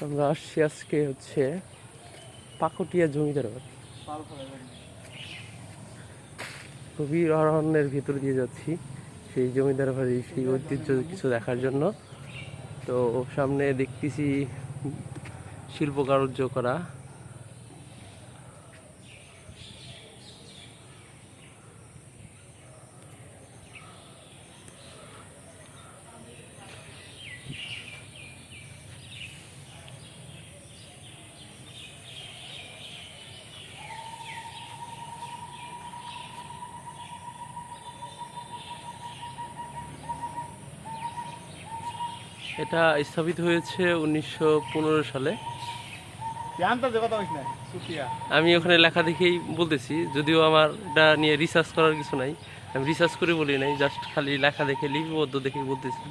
আমরা আসছি আজকে হচ্ছে পাকটিয়া জমিদার বাড়ি। গভীর অরণ্যের ভিতর দিয়ে যাচ্ছি সেই জমিদার বাড়ি, সেই ঐতিহ্য কিছু দেখার জন্য। তো সামনে দেখতেছি শিল্প কারুর্য করা। এটা স্থাপিত হয়েছে উনিশশো পনেরো সালে। আমি ওখানে লেখা দেখেই বলতেছি যদিও আমার এটা নিয়ে রিসার্চ করার কিছু নাই। আমি রিসার্চ করে বলি নাই জাস্ট খালি লেখা দেখে লিপিবদ্ধ দেখে বলতেছি।